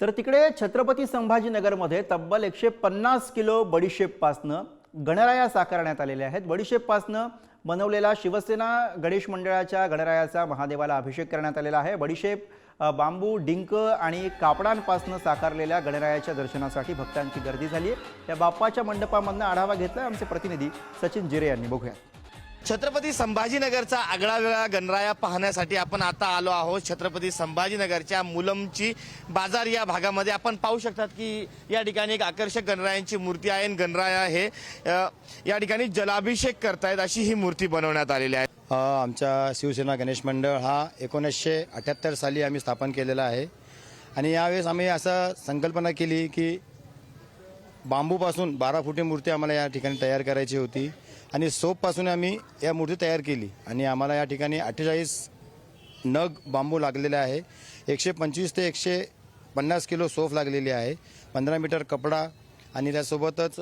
तर तिकडे छत्रपती संभाजीनगरमध्ये तब्बल एकशे पन्नास किलो बडीशेपपासनं गणराया साकारण्यात आलेल्या आहेत. बडीशेपपासनं बनवलेला शिवसेना गणेश मंडळाच्या गणरायाचा महादेवाला अभिषेक करण्यात आलेला आहे. बडीशेप बांबू डिंक आणि कापडांपासनं साकारलेल्या गणरायाच्या दर्शनासाठी भक्तांची गर्दी झाली आहे या बाप्पाच्या मंडपामधनं आढावा घेतला आमचे प्रतिनिधी सचिन जिरे यांनी. बघूया. छत्रपती संभाजीनगरचा आगळा वेगळा गणराया पाहण्यासाठी आपण आता आलो आहोत. छत्रपती संभाजीनगरच्या मुलमची बाजार या भागामध्ये. आपण पाहू शकतात की या ठिकाणी एक आकर्षक गणरायांची मूर्ती आहे आणि गणराया हे अ, या ठिकाणी जलाभिषेक करतायत अशी ही मूर्ती बनवण्यात आलेली आहे. हा आमचा शिवसेना गणेश मंडळ हा एकोणीसशे अठ्ठ्याहत्तर साली आम्ही स्थापन केलेला आहे. आणि यावेळेस आम्ही असं संकल्पना केली की बांबूपासून बारा फुटी मूर्ती आम्हाला या ठिकाणी तयार करायची होती. आणि सोपपासून आम्ही या मूर्ती तयार केली. आणि आम्हाला या ठिकाणी अठ्ठेचाळीस नग बांबू लागलेले आहे. एकशे पंचवीस ते एकशे पन्नास किलो सोफ लागलेली आहे. पंधरा मीटर कपडा आणि त्यासोबतच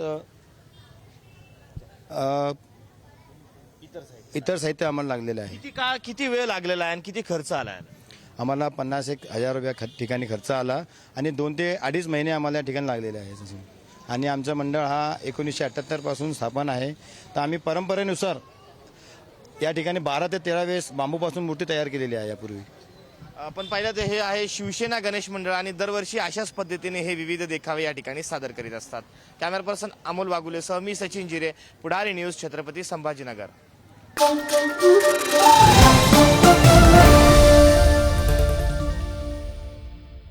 इतर साहित्य आम्हाला लागलेलं आहे. किती काळ किती वेळ लागलेला आहे आणि किती खर्च आला आहे? आम्हाला पन्नास एक हजार रुपया ख ठिकाणी खर्च आला. आणि दोन ते अडीच महिने आम्हाला या ठिकाणी लागलेले आहे. आणि आमचं मंडळ हा एकोणीसशे अठ्ठ्याहत्तरपासून स्थापन आहे. तर आम्ही परंपरेनुसार या ठिकाणी बारा ते तेरा वेळेस बांबूपासून मूर्ती तयार केलेली आहे यापूर्वी. आपण पाहिलं तर हे आहे शिवसेना गणेश मंडळ आणि दरवर्षी अशाच पद्धतीने हे विविध देखावे या ठिकाणी सादर करीत असतात. कॅमेरा पर्सन अमोल वागुलेसह मी सचिन जिरे पुढारी न्यूज छत्रपती संभाजीनगर.